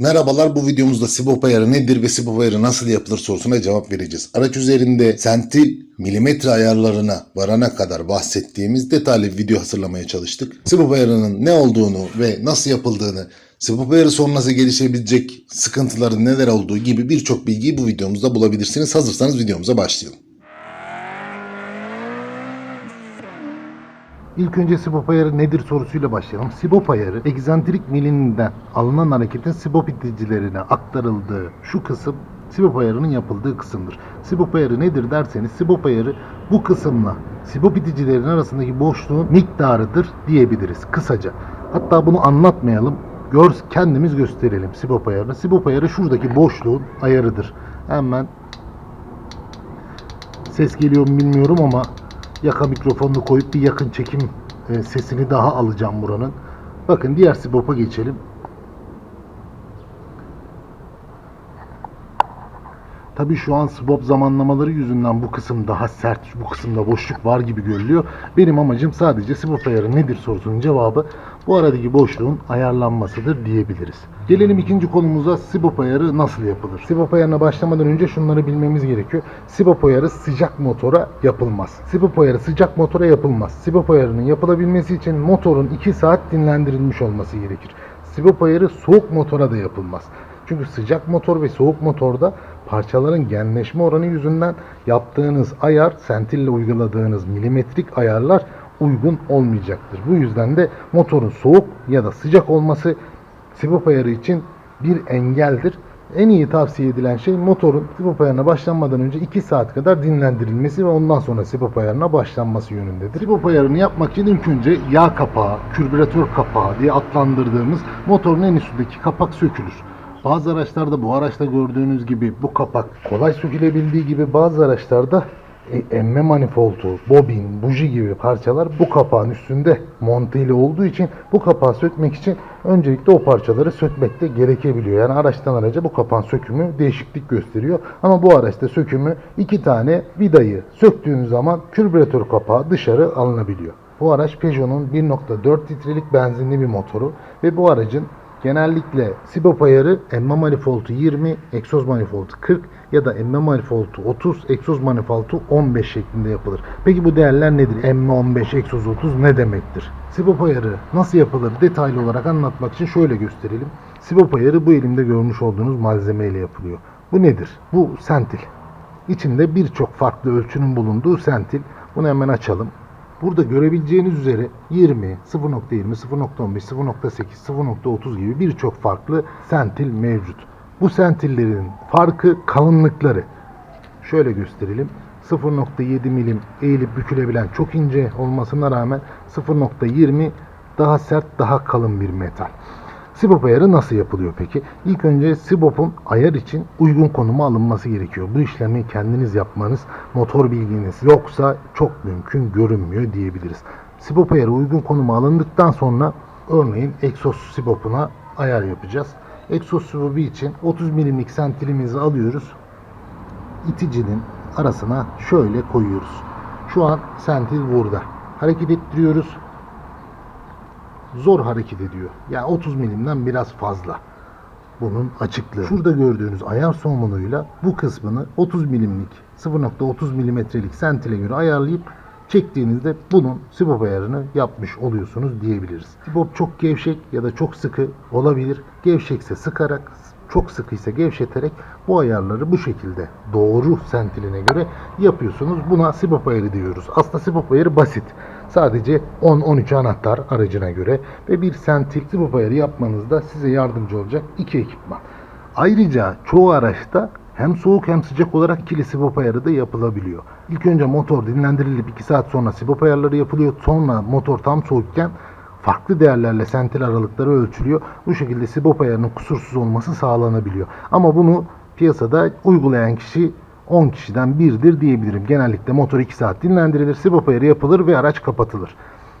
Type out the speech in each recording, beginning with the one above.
Merhabalar bu videomuzda SIBOP ayarı nedir ve SIBOP ayarı nasıl yapılır sorusuna cevap vereceğiz. Araç üzerinde sentil milimetre ayarlarına varana kadar bahsettiğimiz detaylı bir video hazırlamaya çalıştık. SIBOP ayarının ne olduğunu ve nasıl yapıldığını, SIBOP ayarı sonrası gelişebilecek sıkıntıların neler olduğu gibi birçok bilgiyi bu videomuzda bulabilirsiniz. Hazırsanız videomuza başlayalım. İlk önce sibop ayarı nedir sorusuyla başlayalım. Sibop ayarı egzantrik milininden alınan hareketin sibop iticilerine aktarıldığı şu kısım sibop ayarının yapıldığı kısımdır. Sibop ayarı nedir derseniz sibop ayarı bu kısımla sibop iticilerin arasındaki boşluğun miktarıdır diyebiliriz kısaca. Hatta bunu anlatmayalım. Gör, kendimiz gösterelim sibop ayarını. Sibop ayarı şuradaki boşluğun ayarıdır. Hemen ses geliyor mu bilmiyorum ama yaka mikrofonunu koyup bir yakın çekim e, sesini daha alacağım buranın. Bakın diğer sibop'a geçelim. Tabii şu an swap zamanlamaları yüzünden bu kısım daha sert, bu kısımda boşluk var gibi görülüyor. Benim amacım sadece swap ayarı nedir sorusunun cevabı bu aradaki boşluğun ayarlanmasıdır diyebiliriz. Gelelim ikinci konumuza swap ayarı nasıl yapılır? Swap ayarına başlamadan önce şunları bilmemiz gerekiyor. Swap ayarı sıcak motora yapılmaz. Swap ayarı sıcak motora yapılmaz. Swap ayarının yapılabilmesi için motorun 2 saat dinlendirilmiş olması gerekir. Swap ayarı soğuk motora da yapılmaz. Çünkü sıcak motor ve soğuk motorda parçaların genleşme oranı yüzünden yaptığınız ayar, sentille uyguladığınız milimetrik ayarlar uygun olmayacaktır. Bu yüzden de motorun soğuk ya da sıcak olması sibop ayarı için bir engeldir. En iyi tavsiye edilen şey motorun sibop ayarına başlanmadan önce 2 saat kadar dinlendirilmesi ve ondan sonra sibop ayarına başlanması yönündedir. Sibop ayarını yapmak için ilk önce yağ kapağı, kürbüratör kapağı diye adlandırdığımız motorun en üstündeki kapak sökülür. Bazı araçlarda bu araçta gördüğünüz gibi bu kapak kolay sökülebildiği gibi bazı araçlarda e, emme manifoldu, bobin, buji gibi parçalar bu kapağın üstünde monteli olduğu için bu kapağı sökmek için öncelikle o parçaları sökmek de gerekebiliyor. Yani araçtan araca bu kapağın sökümü değişiklik gösteriyor. Ama bu araçta sökümü iki tane vidayı söktüğünüz zaman kürbüratör kapağı dışarı alınabiliyor. Bu araç Peugeot'un 1.4 litrelik benzinli bir motoru ve bu aracın Genellikle sibop ayarı emme manifoldu 20, egzoz manifoldu 40 ya da emme manifoldu 30, egzoz manifoldu 15 şeklinde yapılır. Peki bu değerler nedir? Emme 15, egzoz 30 ne demektir? Sibop ayarı nasıl yapılır detaylı olarak anlatmak için şöyle gösterelim. Sibop ayarı bu elimde görmüş olduğunuz malzeme ile yapılıyor. Bu nedir? Bu sentil. İçinde birçok farklı ölçünün bulunduğu sentil. Bunu hemen açalım. Burada görebileceğiniz üzere 20, 0.20, 0.15, 0.8, 0.30 gibi birçok farklı sentil mevcut. Bu sentillerin farkı kalınlıkları. Şöyle gösterelim. 0.7 milim eğilip bükülebilen çok ince olmasına rağmen 0.20 daha sert, daha kalın bir metal. Sibop ayarı nasıl yapılıyor peki? İlk önce Sibop'un ayar için uygun konuma alınması gerekiyor. Bu işlemi kendiniz yapmanız, motor bilginiz yoksa çok mümkün görünmüyor diyebiliriz. Sibop ayarı uygun konuma alındıktan sonra örneğin egzoz Sibop'una ayar yapacağız. Egzoz Sibop'u için 30 milimlik sentilimizi alıyoruz. İticinin arasına şöyle koyuyoruz. Şu an sentil burada. Hareket ettiriyoruz zor hareket ediyor. Yani 30 milimden biraz fazla. Bunun açıklığı. Şurada gördüğünüz ayar somunuyla bu kısmını 30 milimlik 0.30 milimetrelik sentile göre ayarlayıp çektiğinizde bunun sibop ayarını yapmış oluyorsunuz diyebiliriz. Sibop çok gevşek ya da çok sıkı olabilir. Gevşekse sıkarak, çok sıkıysa gevşeterek bu ayarları bu şekilde doğru sentiline göre yapıyorsunuz. Buna sibop ayarı diyoruz. Aslında sibop ayarı basit. Sadece 10-13 anahtar aracına göre ve bir sentil sibop ayarı yapmanızda size yardımcı olacak iki ekipman. Ayrıca çoğu araçta hem soğuk hem sıcak olarak ikili sibop ayarı da yapılabiliyor. İlk önce motor dinlendirilip 2 saat sonra sibop ayarları yapılıyor. Sonra motor tam soğukken farklı değerlerle sentil aralıkları ölçülüyor. Bu şekilde sibop ayarının kusursuz olması sağlanabiliyor. Ama bunu piyasada uygulayan kişi 10 kişiden birdir diyebilirim. Genellikle motor 2 saat dinlendirilir, sibop ayarı yapılır ve araç kapatılır.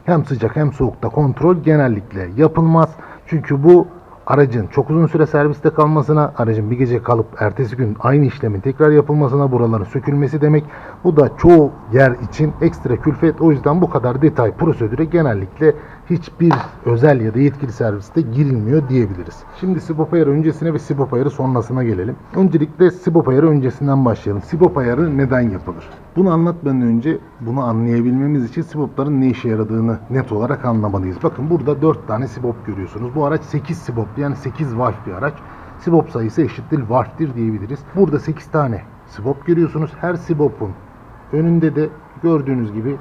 Hem sıcak hem soğukta kontrol genellikle yapılmaz. Çünkü bu aracın çok uzun süre serviste kalmasına, aracın bir gece kalıp ertesi gün aynı işlemin tekrar yapılmasına, buraların sökülmesi demek. Bu da çoğu yer için ekstra külfet. O yüzden bu kadar detay prosedüre genellikle hiçbir özel ya da yetkili serviste girilmiyor diyebiliriz. Şimdi Sibop ayarı öncesine ve Sibop ayarı sonrasına gelelim. Öncelikle Sibop ayarı öncesinden başlayalım. Sibop ayarı neden yapılır? Bunu anlatmadan önce bunu anlayabilmemiz için Sibop'ların ne işe yaradığını net olarak anlamalıyız. Bakın burada 4 tane Sibop görüyorsunuz. Bu araç 8 Sibop yani 8 valf bir araç. Sibop sayısı eşittir valftir diyebiliriz. Burada 8 tane Sibop görüyorsunuz. Her Sibop'un önünde de gördüğünüz gibi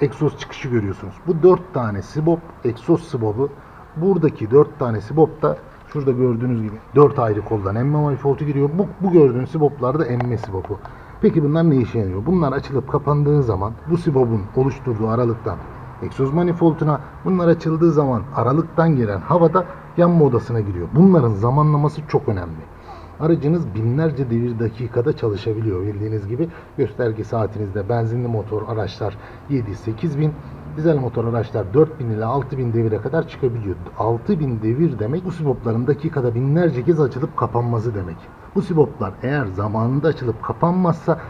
egzoz çıkışı görüyorsunuz. Bu 4 tane sibop, egzoz sibobu. Buradaki 4 tane sibop da şurada gördüğünüz gibi 4 ayrı koldan emme manifoldu giriyor. Bu, bu gördüğünüz siboplar da emme sibopu. Peki bunlar ne işe yarıyor? Bunlar açılıp kapandığı zaman bu sibobun oluşturduğu aralıktan egzoz manifolduna bunlar açıldığı zaman aralıktan gelen havada yanma odasına giriyor. Bunların zamanlaması çok önemli. Aracınız binlerce devir dakikada çalışabiliyor bildiğiniz gibi. Gösterge saatinizde benzinli motor araçlar 7-8 bin, dizel motor araçlar 4000 ile 6000 devire kadar çıkabiliyor. 6000 devir demek bu sibopların dakikada binlerce kez açılıp kapanması demek. Bu siboplar eğer zamanında açılıp kapanmazsa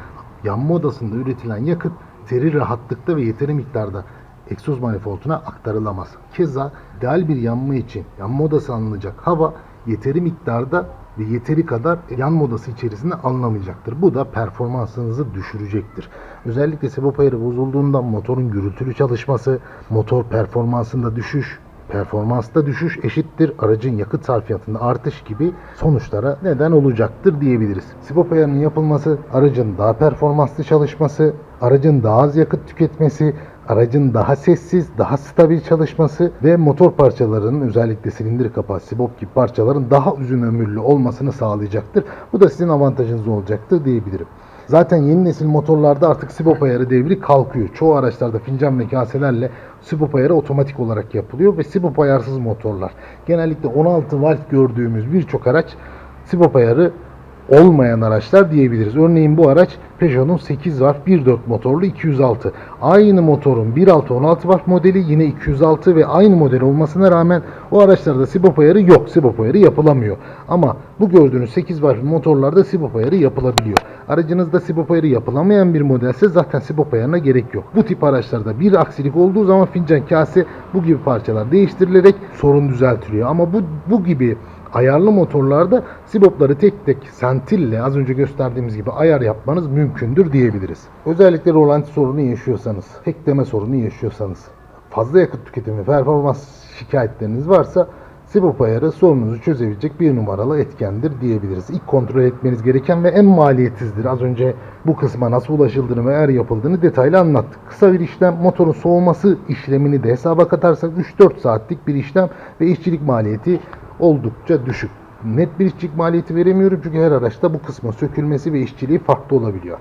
yanma odasında üretilen yakıt yeteri rahatlıkta ve yeteri miktarda egzoz manifolduna aktarılamaz. Keza ideal bir yanma için yanma odası alınacak hava yeteri miktarda ve yeteri kadar yanma odası içerisinde alınamayacaktır. Bu da performansınızı düşürecektir. Özellikle sebep ayarı bozulduğunda motorun gürültülü çalışması, motor performansında düşüş, performansta düşüş eşittir aracın yakıt sarfiyatında artış gibi sonuçlara neden olacaktır diyebiliriz. Sibop ayarının yapılması aracın daha performanslı çalışması, aracın daha az yakıt tüketmesi, aracın daha sessiz, daha stabil çalışması ve motor parçalarının özellikle silindir kapağı, sibop gibi parçaların daha uzun ömürlü olmasını sağlayacaktır. Bu da sizin avantajınız olacaktır diyebilirim. Zaten yeni nesil motorlarda artık sibop ayarı devri kalkıyor. Çoğu araçlarda fincan ve kaselerle sibop ayarı otomatik olarak yapılıyor ve sibop ayarsız motorlar. Genellikle 16 volt gördüğümüz birçok araç sibop ayarı olmayan araçlar diyebiliriz. Örneğin bu araç Peugeot'un 8 var 1.4 motorlu 206. Aynı motorun 1.6 16 var modeli yine 206 ve aynı model olmasına rağmen o araçlarda sibop ayarı yok. Sibop ayarı yapılamıyor. Ama bu gördüğünüz 8 var motorlarda sibop ayarı yapılabiliyor. Aracınızda sibop ayarı yapılamayan bir modelse zaten sibop ayarına gerek yok. Bu tip araçlarda bir aksilik olduğu zaman fincan kase bu gibi parçalar değiştirilerek sorun düzeltiliyor. Ama bu, bu gibi ayarlı motorlarda sibopları tek tek sentille az önce gösterdiğimiz gibi ayar yapmanız mümkündür diyebiliriz. Özellikle rolanti sorunu yaşıyorsanız, tekleme sorunu yaşıyorsanız, fazla yakıt tüketimi, performans şikayetleriniz varsa Sibop ayarı sorununuzu çözebilecek bir numaralı etkendir diyebiliriz. İlk kontrol etmeniz gereken ve en maliyetsizdir. Az önce bu kısma nasıl ulaşıldığını ve eğer yapıldığını detaylı anlattık. Kısa bir işlem motorun soğuması işlemini de hesaba katarsak 3-4 saatlik bir işlem ve işçilik maliyeti oldukça düşük. Net bir işçilik maliyeti veremiyorum çünkü her araçta bu kısmın sökülmesi ve işçiliği farklı olabiliyor.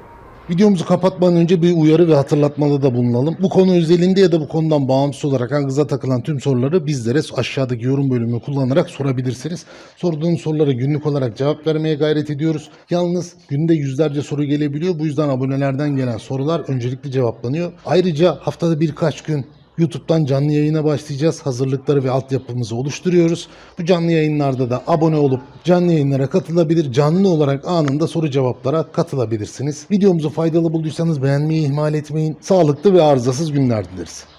Videomuzu kapatmadan önce bir uyarı ve hatırlatmada da bulunalım. Bu konu özelinde ya da bu konudan bağımsız olarak aklınıza takılan tüm soruları bizlere aşağıdaki yorum bölümü kullanarak sorabilirsiniz. Sorduğunuz sorulara günlük olarak cevap vermeye gayret ediyoruz. Yalnız günde yüzlerce soru gelebiliyor. Bu yüzden abonelerden gelen sorular öncelikli cevaplanıyor. Ayrıca haftada birkaç gün YouTube'dan canlı yayına başlayacağız. Hazırlıkları ve altyapımızı oluşturuyoruz. Bu canlı yayınlarda da abone olup canlı yayınlara katılabilir, canlı olarak anında soru cevaplara katılabilirsiniz. Videomuzu faydalı bulduysanız beğenmeyi ihmal etmeyin. Sağlıklı ve arızasız günler dileriz.